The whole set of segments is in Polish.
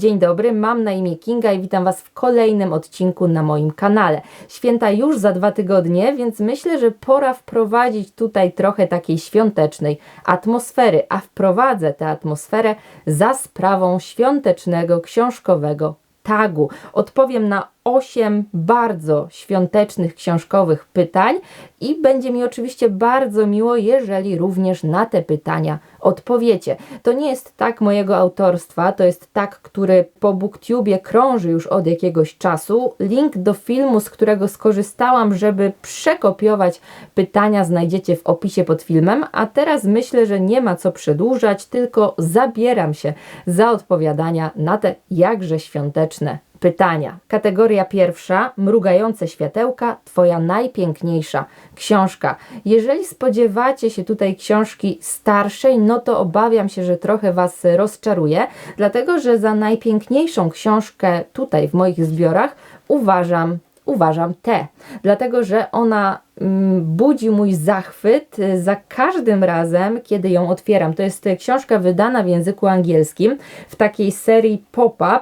Dzień dobry, mam na imię Kinga i witam Was w kolejnym odcinku na moim kanale. Święta już za dwa tygodnie, więc myślę, że pora wprowadzić tutaj trochę takiej świątecznej atmosfery, a wprowadzę tę atmosferę za sprawą świątecznego książkowego tagu. Odpowiem na 8 bardzo świątecznych książkowych pytań i będzie mi oczywiście bardzo miło, jeżeli również na te pytania odpowiecie. To nie jest tak mojego autorstwa, to jest tak, który po BookTubie krąży już od jakiegoś czasu. Link do filmu, z którego skorzystałam, żeby przekopiować pytania, znajdziecie w opisie pod filmem. A teraz myślę, że nie ma co przedłużać, tylko zabieram się za odpowiadania na te jakże świąteczne pytania. Kategoria pierwsza, mrugające światełka, Twoja najpiękniejsza książka. Jeżeli spodziewacie się tutaj książki starszej, no to obawiam się, że trochę Was rozczaruje, dlatego że za najpiękniejszą książkę tutaj w moich zbiorach uważam uważam tę, dlatego że ona mm, budzi mój zachwyt y, za każdym razem, kiedy ją otwieram. To jest y, książka wydana w języku angielskim w takiej serii pop-up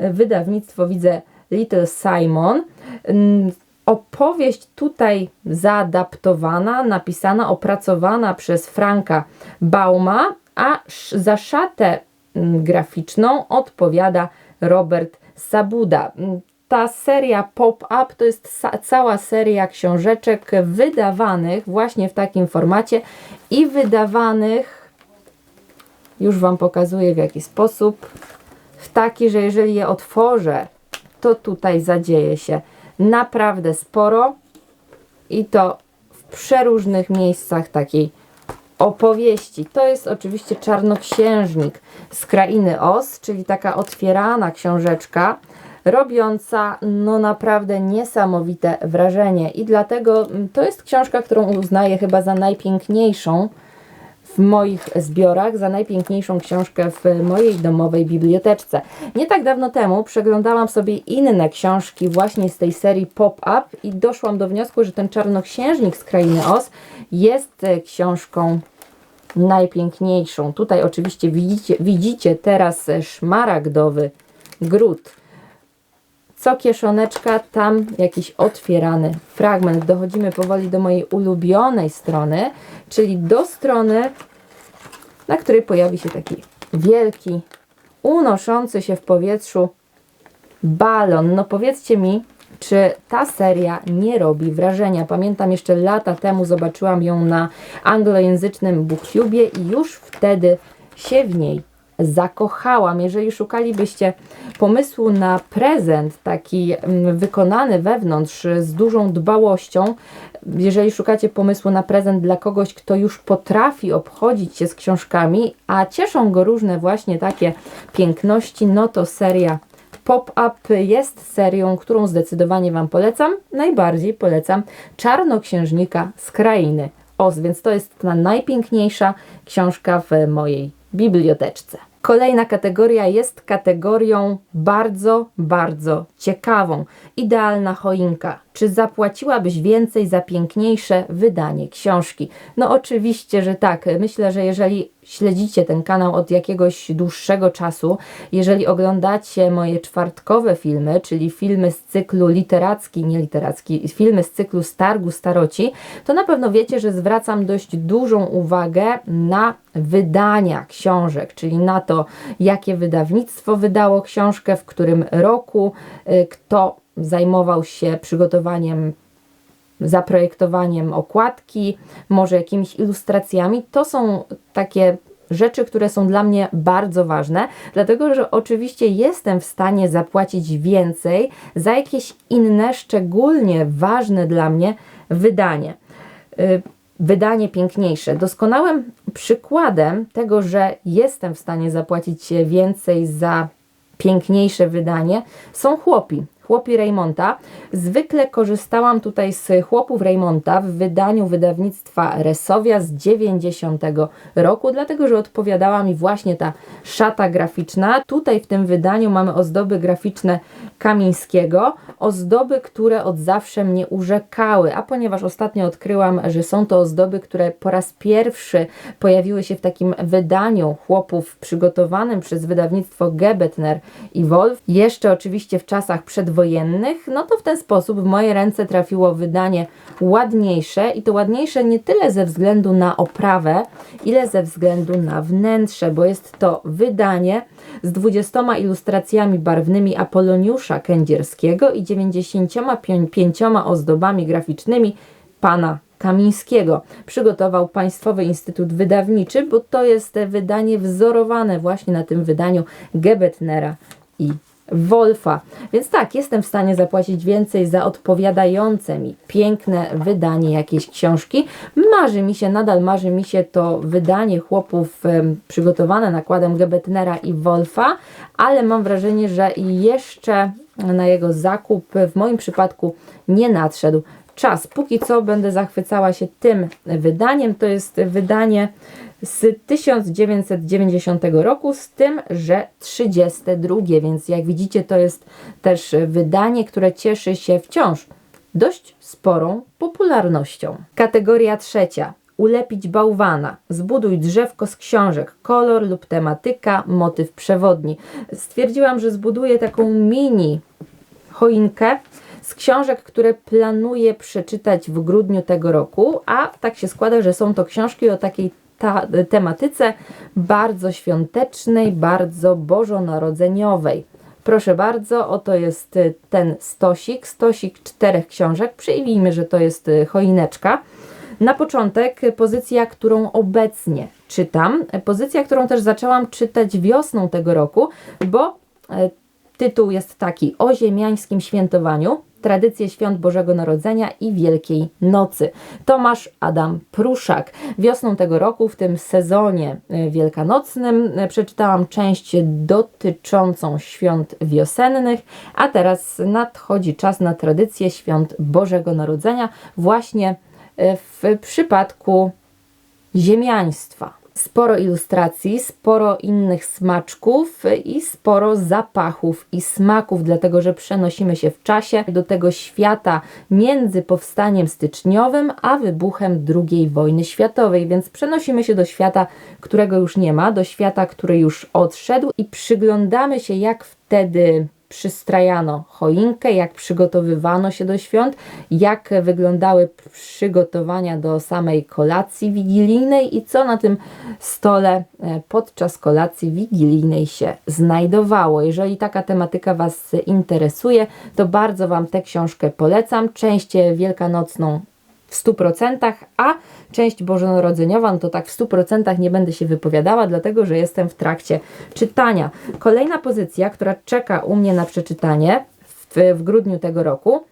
wydawnictwo widzę Little Simon. Mm, opowieść tutaj zaadaptowana, napisana, opracowana przez Franka Bauma, a za szatę mm, graficzną odpowiada Robert Sabuda. Mm, ta seria Pop-Up to jest cała seria książeczek wydawanych właśnie w takim formacie i wydawanych, już Wam pokazuję w jaki sposób, w taki, że jeżeli je otworzę, to tutaj zadzieje się naprawdę sporo i to w przeróżnych miejscach takiej opowieści. To jest oczywiście Czarnoksiężnik z Krainy Os, czyli taka otwierana książeczka, robiąca no naprawdę niesamowite wrażenie i dlatego mm, to jest książka, którą uznaję chyba za najpiękniejszą w moich zbiorach za najpiękniejszą książkę w mojej domowej biblioteczce. Nie tak dawno temu przeglądałam sobie inne książki właśnie z tej serii Pop-Up i doszłam do wniosku, że ten czarnoksiężnik z Krainy Oz jest e, książką najpiękniejszą. Tutaj oczywiście widzicie, widzicie teraz e, szmaragdowy gród co kieszoneczka, tam jakiś otwierany fragment. Dochodzimy powoli do mojej ulubionej strony, czyli do strony, na której pojawi się taki wielki, unoszący się w powietrzu balon. No powiedzcie mi, czy ta seria nie robi wrażenia. Pamiętam jeszcze lata temu zobaczyłam ją na anglojęzycznym booktubie i już wtedy się w niej zakochałam. Jeżeli szukalibyście pomysłu na prezent, taki mm, wykonany wewnątrz z dużą dbałością, jeżeli szukacie pomysłu na prezent dla kogoś, kto już potrafi obchodzić się z książkami, a cieszą go różne właśnie takie piękności, no to seria Pop-Up jest serią, którą zdecydowanie Wam polecam. Najbardziej polecam Czarnoksiężnika z Krainy Oz, więc to jest ta najpiękniejsza książka w mojej biblioteczce. Kolejna kategoria jest kategorią bardzo, bardzo ciekawą. Idealna choinka. Czy zapłaciłabyś więcej za piękniejsze wydanie książki? No oczywiście, że tak. Myślę, że jeżeli śledzicie ten kanał od jakiegoś dłuższego czasu, jeżeli oglądacie moje czwartkowe filmy, czyli filmy z cyklu literacki, nie literacki, filmy z cyklu Stargu Staroci, to na pewno wiecie, że zwracam dość dużą uwagę na wydania książek, czyli na to, jakie wydawnictwo wydało książkę, w którym roku, y, kto zajmował się przygotowaniem zaprojektowaniem okładki, może jakimiś ilustracjami. To są takie rzeczy, które są dla mnie bardzo ważne, dlatego że oczywiście jestem w stanie zapłacić więcej za jakieś inne, szczególnie ważne dla mnie wydanie. Y, wydanie piękniejsze. Doskonałym przykładem tego, że jestem w stanie zapłacić więcej za piękniejsze wydanie są chłopi. Chłopi Reymonta. Zwykle korzystałam tutaj z Chłopów Reymonta w wydaniu wydawnictwa Resowia z 90 roku, dlatego że odpowiadała mi właśnie ta szata graficzna. Tutaj w tym wydaniu mamy ozdoby graficzne Kamińskiego, ozdoby, które od zawsze mnie urzekały, a ponieważ ostatnio odkryłam, że są to ozdoby, które po raz pierwszy pojawiły się w takim wydaniu chłopów przygotowanym przez wydawnictwo Gebetner i Wolf, jeszcze oczywiście w czasach przedwojennych, no to w ten sposób w moje ręce trafiło wydanie ładniejsze i to ładniejsze nie tyle ze względu na oprawę, ile ze względu na wnętrze, bo jest to wydanie z 20 ilustracjami barwnymi Apoloniusza Kędzierskiego i 95 ozdobami graficznymi pana Kamińskiego. Przygotował Państwowy Instytut Wydawniczy, bo to jest wydanie wzorowane właśnie na tym wydaniu Gebetnera i Wolfa. Więc tak, jestem w stanie zapłacić więcej za odpowiadające mi piękne wydanie jakiejś książki. Marzy mi się, nadal marzy mi się to wydanie chłopów em, przygotowane nakładem Gebetnera i Wolfa, ale mam wrażenie, że jeszcze na jego zakup w moim przypadku nie nadszedł czas. Póki co będę zachwycała się tym wydaniem. To jest wydanie z 1990 roku, z tym, że 32, więc jak widzicie, to jest też wydanie, które cieszy się wciąż dość sporą popularnością. Kategoria trzecia. Ulepić bałwana. Zbuduj drzewko z książek. Kolor lub tematyka, motyw przewodni. Stwierdziłam, że zbuduję taką mini choinkę z książek, które planuję przeczytać w grudniu tego roku, a tak się składa, że są to książki o takiej ta, tematyce bardzo świątecznej, bardzo bożonarodzeniowej. Proszę bardzo, oto jest y, ten stosik, stosik czterech książek. Przyjmijmy, że to jest y, choineczka. Na początek pozycja, którą obecnie czytam, pozycja, którą też zaczęłam czytać wiosną tego roku, bo e, tytuł jest taki o ziemiańskim świętowaniu, tradycje świąt Bożego Narodzenia i Wielkiej Nocy. Tomasz Adam Pruszak. Wiosną tego roku, w tym sezonie y, wielkanocnym, y, przeczytałam część dotyczącą świąt wiosennych, a teraz nadchodzi czas na tradycje świąt Bożego Narodzenia, właśnie y, w przypadku ziemiaństwa. Sporo ilustracji, sporo innych smaczków i sporo zapachów i smaków, dlatego że przenosimy się w czasie do tego świata między powstaniem styczniowym a wybuchem II wojny światowej, więc przenosimy się do świata, którego już nie ma, do świata, który już odszedł i przyglądamy się, jak wtedy przystrajano choinkę, jak przygotowywano się do świąt, jak wyglądały przygotowania do samej kolacji wigilijnej i co na tym stole e, podczas kolacji wigilijnej się znajdowało. Jeżeli taka tematyka Was interesuje, to bardzo Wam tę książkę polecam. Część wielkanocną w 100%, a część bożonarodzeniowa, no to tak w 100% nie będę się wypowiadała, dlatego że jestem w trakcie czytania. Kolejna pozycja, która czeka u mnie na przeczytanie w, w grudniu tego roku,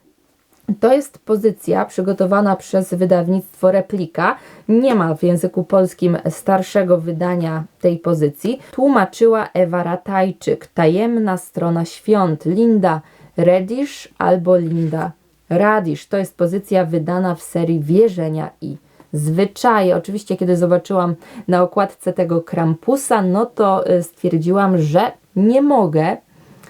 to jest pozycja przygotowana przez wydawnictwo Replika. Nie ma w języku polskim starszego wydania tej pozycji. Tłumaczyła Ewa Ratajczyk. Tajemna strona świąt. Linda Redisz albo Linda Radisz. To jest pozycja wydana w serii Wierzenia i zwyczaje. Oczywiście, kiedy zobaczyłam na okładce tego Krampusa, no to y, stwierdziłam, że nie mogę,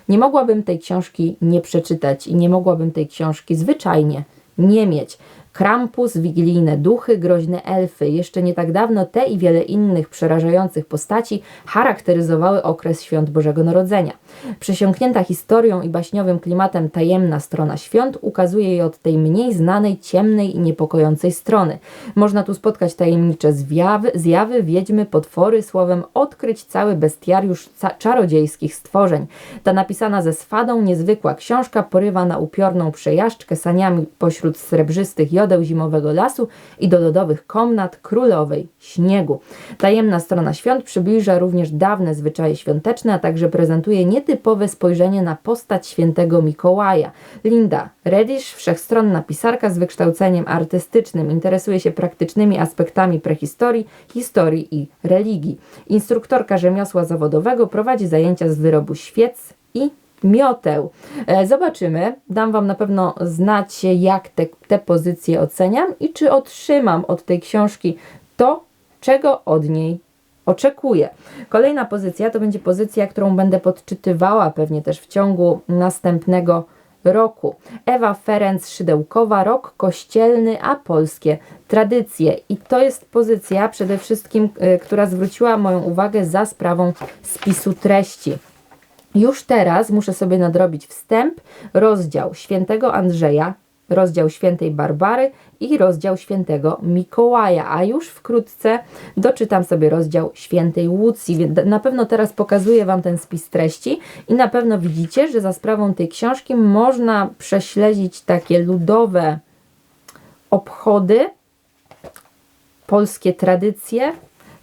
nie mogłabym tej książki nie przeczytać i nie mogłabym tej książki zwyczajnie nie mieć. Krampus, wigilijne duchy, groźne elfy. Jeszcze nie tak dawno te i wiele innych przerażających postaci charakteryzowały okres świąt Bożego Narodzenia. Przesiąknięta historią i baśniowym klimatem tajemna strona świąt ukazuje je od tej mniej znanej, ciemnej i niepokojącej strony. Można tu spotkać tajemnicze zjawy, zjawy wiedźmy, potwory, słowem odkryć cały bestiariusz czarodziejskich stworzeń. Ta napisana ze swadą, niezwykła książka porywa na upiorną przejażdżkę saniami pośród srebrzystych jodeł zimowego lasu i do lodowych komnat królowej śniegu. Tajemna strona świąt przybliża również dawne zwyczaje świąteczne, a także prezentuje nietypowe spojrzenie na postać świętego Mikołaja. Linda Redish, wszechstronna pisarka z wykształceniem artystycznym, interesuje się praktycznymi aspektami prehistorii, historii i religii. Instruktorka rzemiosła zawodowego prowadzi zajęcia z wyrobu świec i mioteł. E, Zobaczymy. Dam Wam na pewno znać, jak te, te pozycje oceniam i czy otrzymam od tej książki to, czego od niej oczekuję. Kolejna pozycja to będzie pozycja, którą będę podczytywała pewnie też w ciągu następnego roku. Ewa Ferenc Szydełkowa, rok kościelny, a polskie tradycje. I to jest pozycja przede wszystkim, y, która zwróciła moją uwagę za sprawą spisu treści. Już teraz muszę sobie nadrobić wstęp, rozdział świętego Andrzeja, rozdział świętej Barbary i rozdział świętego Mikołaja, a już wkrótce doczytam sobie rozdział świętej Łucji, na pewno teraz pokazuję Wam ten spis treści i na pewno widzicie, że za sprawą tej książki można prześledzić takie ludowe obchody, polskie tradycje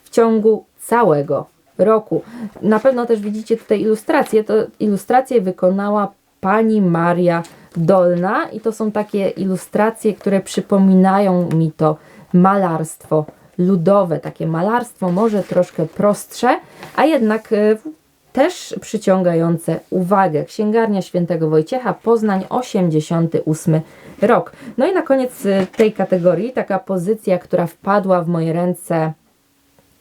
w ciągu całego roku. Na pewno też widzicie tutaj ilustrację. To ilustrację wykonała pani Maria Dolna i to są takie ilustracje, które przypominają mi to malarstwo ludowe, takie malarstwo może troszkę prostsze, a jednak e, też przyciągające uwagę. Księgarnia Świętego Wojciecha, Poznań, 88 rok. No i na koniec e, tej kategorii taka pozycja, która wpadła w moje ręce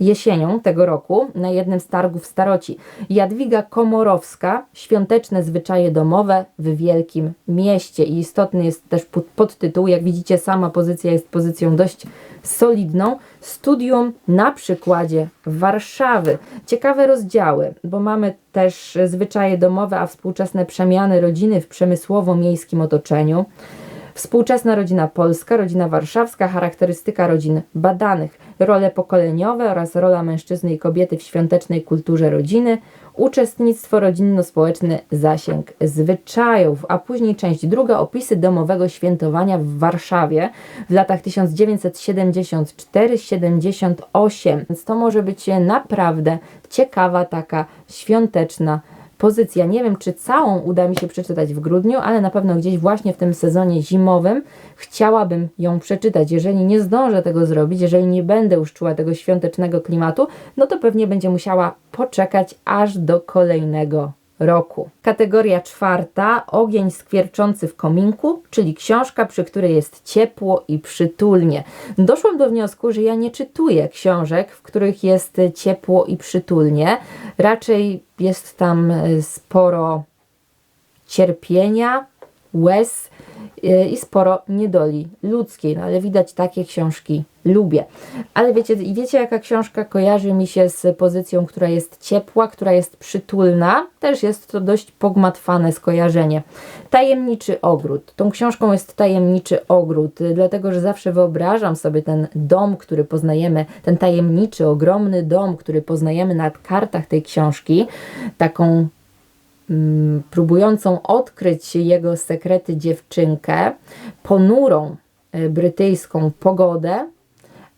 jesienią tego roku na jednym z targów staroci. Jadwiga Komorowska, Świąteczne zwyczaje domowe w Wielkim Mieście. I istotny jest też pod- podtytuł, jak widzicie sama pozycja jest pozycją dość solidną. Studium na przykładzie Warszawy. Ciekawe rozdziały, bo mamy też zwyczaje domowe, a współczesne przemiany rodziny w przemysłowo-miejskim otoczeniu. Współczesna rodzina polska, rodzina warszawska, charakterystyka rodzin badanych, role pokoleniowe oraz rola mężczyzny i kobiety w świątecznej kulturze rodziny, uczestnictwo rodzinno-społeczny, zasięg zwyczajów, a później część druga opisy domowego świętowania w Warszawie w latach 1974-78. Więc to może być naprawdę ciekawa taka świąteczna pozycja. Nie wiem, czy całą uda mi się przeczytać w grudniu, ale na pewno gdzieś właśnie w tym sezonie zimowym chciałabym ją przeczytać. Jeżeli nie zdążę tego zrobić, jeżeli nie będę już czuła tego świątecznego klimatu, no to pewnie będzie musiała poczekać aż do kolejnego roku. Kategoria czwarta, ogień skwierczący w kominku, czyli książka, przy której jest ciepło i przytulnie. Doszłam do wniosku, że ja nie czytuję książek, w których jest ciepło i przytulnie. Raczej jest tam sporo cierpienia, łez i sporo niedoli ludzkiej, no ale widać takie książki lubię. Ale wiecie, wiecie jaka książka kojarzy mi się z pozycją, która jest ciepła, która jest przytulna? Też jest to dość pogmatwane skojarzenie. Tajemniczy ogród. Tą książką jest Tajemniczy ogród, y, dlatego że zawsze wyobrażam sobie ten dom, który poznajemy, ten tajemniczy, ogromny dom, który poznajemy na kartach tej książki, taką próbującą odkryć jego sekrety dziewczynkę, ponurą y, brytyjską pogodę,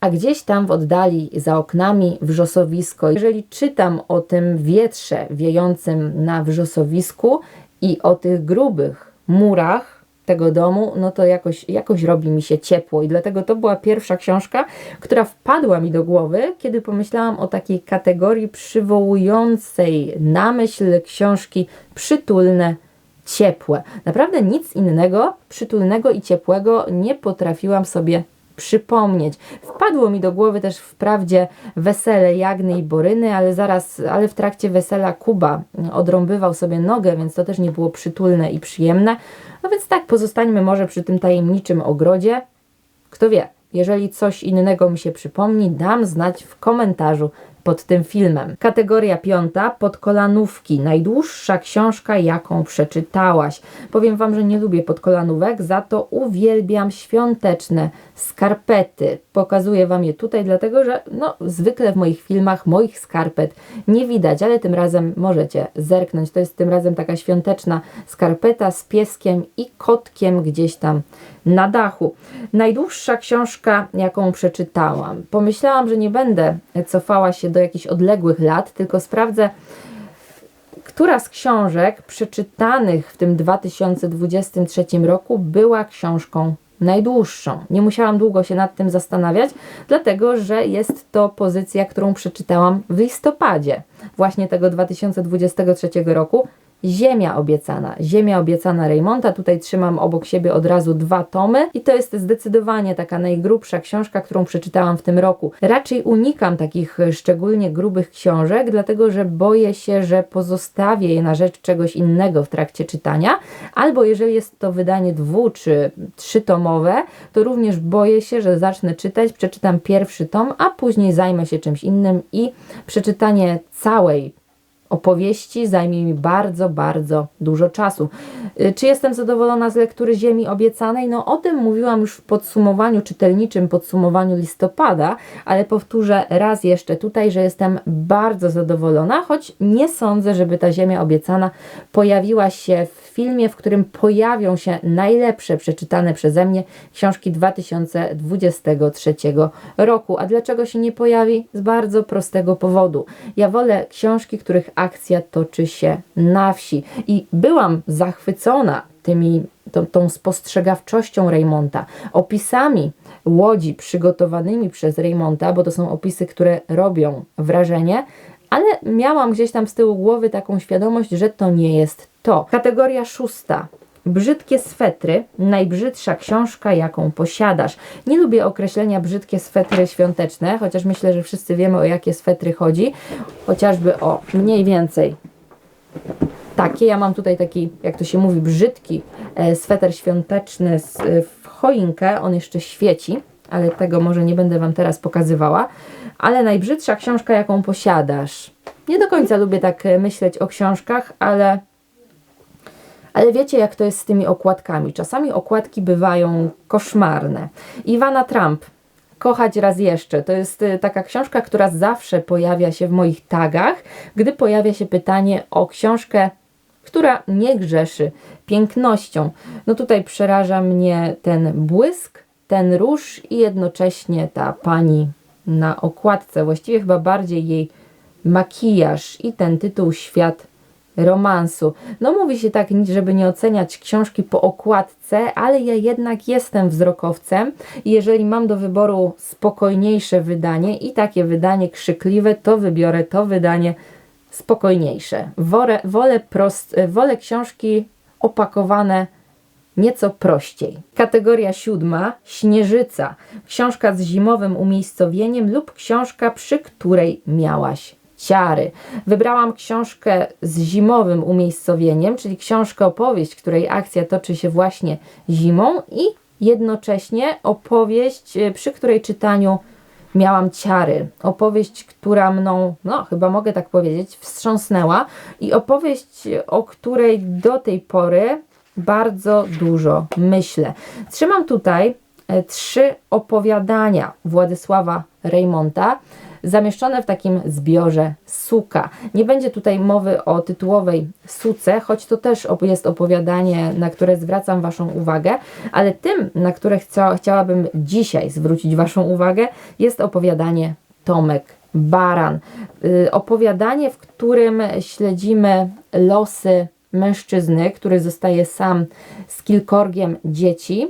a gdzieś tam w oddali za oknami wrzosowisko. Jeżeli czytam o tym wietrze wiejącym na wrzosowisku i o tych grubych murach tego domu, no to jakoś, jakoś robi mi się ciepło i dlatego to była pierwsza książka, która wpadła mi do głowy, kiedy pomyślałam o takiej kategorii przywołującej na myśl książki przytulne, ciepłe. Naprawdę nic innego przytulnego i ciepłego nie potrafiłam sobie przypomnieć. Wpadło mi do głowy też wprawdzie wesele Jagny i Boryny, ale zaraz, ale w trakcie wesela Kuba odrąbywał sobie nogę, więc to też nie było przytulne i przyjemne. No więc tak, pozostańmy może przy tym tajemniczym ogrodzie. Kto wie, jeżeli coś innego mi się przypomni, dam znać w komentarzu pod tym filmem. Kategoria piąta, podkolanówki. Najdłuższa książka, jaką przeczytałaś. Powiem Wam, że nie lubię podkolanówek, za to uwielbiam świąteczne skarpety. Pokazuję Wam je tutaj, dlatego że no, zwykle w moich filmach moich skarpet nie widać, ale tym razem możecie zerknąć. To jest tym razem taka świąteczna skarpeta z pieskiem i kotkiem gdzieś tam na dachu. Najdłuższa książka, jaką przeczytałam. Pomyślałam, że nie będę cofała się do jakichś odległych lat, tylko sprawdzę, która z książek przeczytanych w tym 2023 roku była książką najdłuższą. Nie musiałam długo się nad tym zastanawiać, dlatego że jest to pozycja, którą przeczytałam w listopadzie właśnie tego 2023 roku. Ziemia obiecana. Ziemia obiecana Raymonta. Tutaj trzymam obok siebie od razu dwa tomy i to jest zdecydowanie taka najgrubsza książka, którą przeczytałam w tym roku. Raczej unikam takich e, szczególnie grubych książek, dlatego że boję się, że pozostawię je na rzecz czegoś innego w trakcie czytania, albo jeżeli jest to wydanie dwu czy trzytomowe, to również boję się, że zacznę czytać, przeczytam pierwszy tom, a później zajmę się czymś innym i przeczytanie całej opowieści zajmie mi bardzo, bardzo dużo czasu. Y, Czy jestem zadowolona z lektury Ziemi Obiecanej? No o tym mówiłam już w podsumowaniu czytelniczym, podsumowaniu listopada, ale powtórzę raz jeszcze tutaj, że jestem bardzo zadowolona, choć nie sądzę, żeby ta Ziemia Obiecana pojawiła się w filmie, w którym pojawią się najlepsze przeczytane przeze mnie książki 2023 roku. A dlaczego się nie pojawi? Z bardzo prostego powodu. Ja wolę książki, których akcja toczy się na wsi. I byłam zachwycona tymi, tą, tą spostrzegawczością Raymonta, opisami łodzi przygotowanymi przez Raymonta, bo to są opisy, które robią wrażenie, ale miałam gdzieś tam z tyłu głowy taką świadomość, że to nie jest to. Kategoria szósta. Brzydkie swetry, najbrzydsza książka, jaką posiadasz. Nie lubię określenia brzydkie swetry świąteczne, chociaż myślę, że wszyscy wiemy o jakie swetry chodzi. Chociażby o mniej więcej takie. Ja mam tutaj taki, jak to się mówi, brzydki e, sweter świąteczny e, w choinkę. On jeszcze świeci, ale tego może nie będę Wam teraz pokazywała. Ale najbrzydsza książka, jaką posiadasz. Nie do końca lubię tak e, myśleć o książkach, ale ale wiecie, jak to jest z tymi okładkami. Czasami okładki bywają koszmarne. Iwana Trump. Kochać raz jeszcze. To jest y, taka książka, która zawsze pojawia się w moich tagach, gdy pojawia się pytanie o książkę, która nie grzeszy pięknością. No tutaj przeraża mnie ten błysk, ten róż i jednocześnie ta pani na okładce. Właściwie chyba bardziej jej makijaż i ten tytuł Świat romansu. No mówi się tak, żeby nie oceniać książki po okładce, ale ja jednak jestem wzrokowcem i jeżeli mam do wyboru spokojniejsze wydanie i takie wydanie krzykliwe, to wybiorę to wydanie spokojniejsze. Wolę, wolę, prost, wolę książki opakowane nieco prościej. Kategoria siódma Śnieżyca. Książka z zimowym umiejscowieniem lub książka, przy której miałaś ciary. Wybrałam książkę z zimowym umiejscowieniem, czyli książkę opowieść, której akcja toczy się właśnie zimą i jednocześnie opowieść, e, przy której czytaniu miałam ciary. Opowieść, która mną, no chyba mogę tak powiedzieć, wstrząsnęła i opowieść, o której do tej pory bardzo dużo myślę. Trzymam tutaj e, trzy opowiadania Władysława Reymonta zamieszczone w takim zbiorze Suka. Nie będzie tutaj mowy o tytułowej Suce, choć to też jest opowiadanie, na które zwracam Waszą uwagę, ale tym, na które chcia, chciałabym dzisiaj zwrócić Waszą uwagę, jest opowiadanie Tomek Baran. Yy, opowiadanie, w którym śledzimy losy mężczyzny, który zostaje sam z kilkorgiem dzieci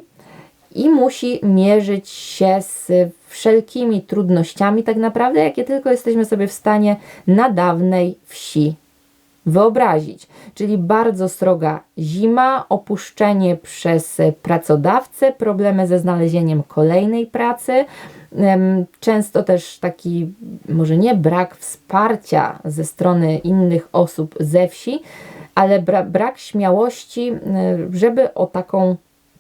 i musi mierzyć się z wszelkimi trudnościami, tak naprawdę, jakie tylko jesteśmy sobie w stanie na dawnej wsi wyobrazić. Czyli bardzo sroga zima, opuszczenie przez pracodawcę, problemy ze znalezieniem kolejnej pracy. Często też taki, może nie brak wsparcia ze strony innych osób ze wsi, ale bra brak śmiałości, żeby o taką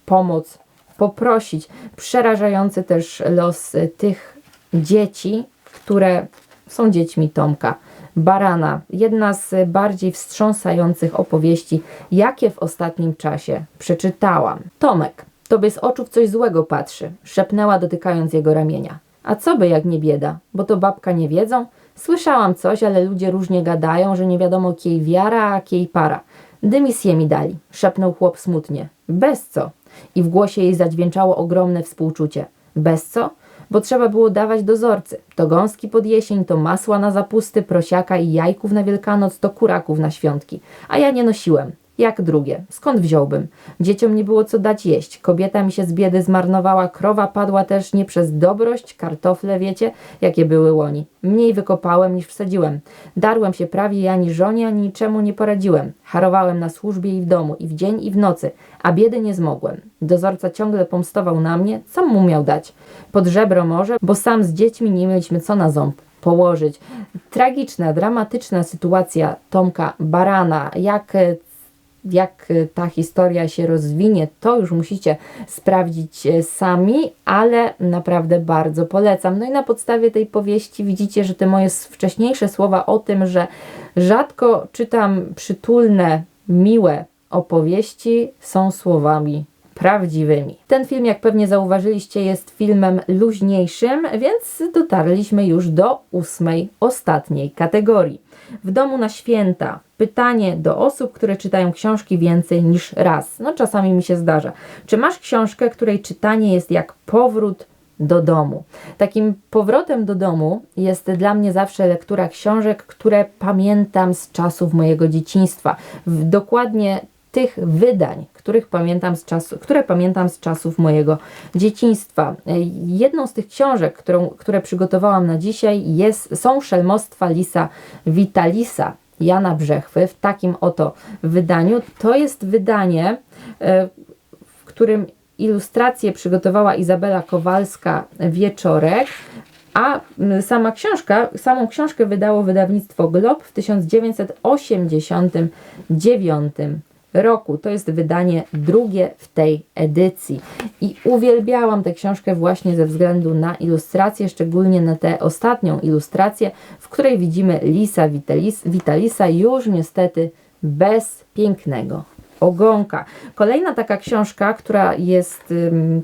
pomoc poprosić. Przerażający też los tych dzieci, które są dziećmi Tomka. Barana, jedna z bardziej wstrząsających opowieści, jakie w ostatnim czasie przeczytałam. Tomek, tobie z oczu w coś złego patrzy, szepnęła dotykając jego ramienia. A co by jak nie bieda, bo to babka nie wiedzą? Słyszałam coś, ale ludzie różnie gadają, że nie wiadomo kiej wiara, a kiej para. Dymisję mi dali, szepnął chłop smutnie. Bez co? I w głosie jej zadźwięczało ogromne współczucie. Bez co? Bo trzeba było dawać dozorcy. To gąski pod jesień, to masła na zapusty, prosiaka i jajków na Wielkanoc, to kuraków na świątki. A ja nie nosiłem. Jak drugie, skąd wziąłbym? Dzieciom nie było co dać jeść, kobieta mi się z biedy zmarnowała, krowa padła też nie przez dobrość, kartofle wiecie, jakie były łoni. Mniej wykopałem niż wsadziłem. Darłem się prawie ani żonie, ani niczemu nie poradziłem. Harowałem na służbie i w domu, i w dzień, i w nocy, a biedy nie zmogłem. Dozorca ciągle pomstował na mnie, co mu miał dać? Pod żebro może, bo sam z dziećmi nie mieliśmy co na ząb położyć. Tragiczna, dramatyczna sytuacja Tomka Barana. Jak, e, jak e, ta historia się rozwinie, to już musicie sprawdzić e, sami, ale naprawdę bardzo polecam. No i na podstawie tej powieści widzicie, że te moje wcześniejsze słowa o tym, że rzadko czytam przytulne, miłe opowieści, są słowami prawdziwymi. Ten film, jak pewnie zauważyliście, jest filmem luźniejszym, więc dotarliśmy już do ósmej, ostatniej kategorii. W domu na święta. Pytanie do osób, które czytają książki więcej niż raz. No czasami mi się zdarza. Czy masz książkę, której czytanie jest jak powrót do domu. Takim powrotem do domu jest dla mnie zawsze lektura książek, które pamiętam z czasów mojego dzieciństwa. W dokładnie tych wydań, których pamiętam z czasu, które pamiętam z czasów mojego dzieciństwa. Jedną z tych książek, którą, które przygotowałam na dzisiaj, jest, są Szelmostwa Lisa Vitalisa Jana Brzechwy w takim oto wydaniu. To jest wydanie, e, w którym ilustrację przygotowała Izabela Kowalska-Wieczorek, a sama książka, samą książkę wydało wydawnictwo Glob w 1989 roku. To jest wydanie drugie w tej edycji. I uwielbiałam tę książkę właśnie ze względu na ilustrację, szczególnie na tę ostatnią ilustrację, w której widzimy Lisa Vitalis, Vitalisa już niestety bez pięknego ogonka. Kolejna taka książka, która jest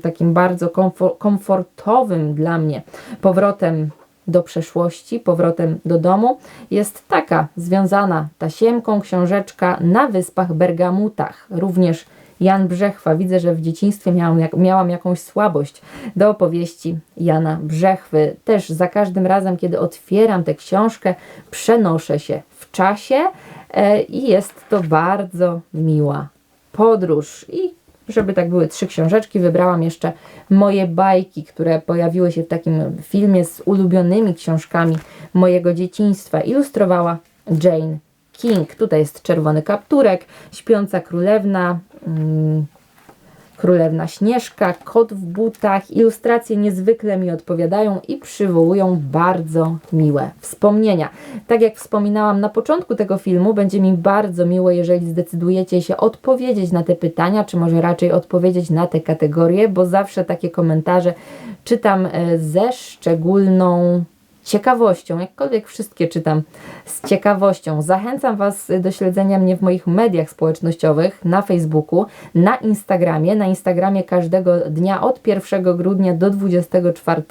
takim bardzo komfo- komfortowym dla mnie powrotem do przeszłości, powrotem do domu, jest taka związana tasiemką książeczka na Wyspach Bergamutach. Również Jan Brzechwa. Widzę, że w dzieciństwie miałam, jak, miałam jakąś słabość do opowieści Jana Brzechwy. Też za każdym razem, kiedy otwieram tę książkę, przenoszę się w czasie e, i jest to bardzo miła podróż. I żeby tak były trzy książeczki, wybrałam jeszcze moje bajki, które pojawiły się w takim filmie z ulubionymi książkami mojego dzieciństwa. Ilustrowała Jane King. Tutaj jest czerwony kapturek, śpiąca królewna. Mm, Królewna Śnieżka, kot w butach. Ilustracje niezwykle mi odpowiadają i przywołują bardzo miłe wspomnienia. Tak jak wspominałam na początku tego filmu, będzie mi bardzo miło, jeżeli zdecydujecie się odpowiedzieć na te pytania, czy może raczej odpowiedzieć na te kategorie, bo zawsze takie komentarze czytam e, ze szczególną ciekawością, jakkolwiek wszystkie czytam z ciekawością. Zachęcam Was do śledzenia mnie w moich mediach społecznościowych, na Facebooku, na Instagramie. Na Instagramie każdego dnia od 1 grudnia do 24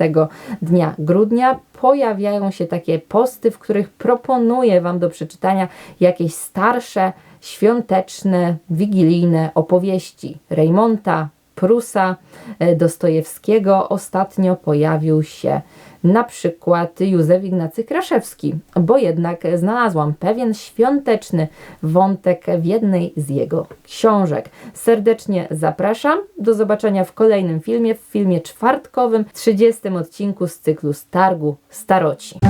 dnia grudnia pojawiają się takie posty, w których proponuję Wam do przeczytania jakieś starsze, świąteczne, wigilijne opowieści Reymonta, Prusa, e, Dostojewskiego. Ostatnio pojawił się na przykład Józef Ignacy Kraszewski, bo jednak znalazłam pewien świąteczny wątek w jednej z jego książek. Serdecznie zapraszam. Do zobaczenia w kolejnym filmie, w filmie czwartkowym, 30 odcinku z cyklu Stargu Staroci.